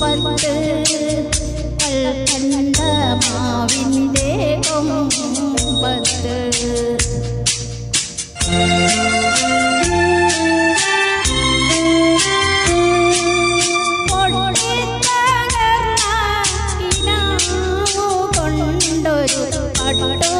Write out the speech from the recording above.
കൊമ്പത്ത് കൽക്കണ്ട മാവിന്റെ കൊമ്പത്ത്. പട്ടു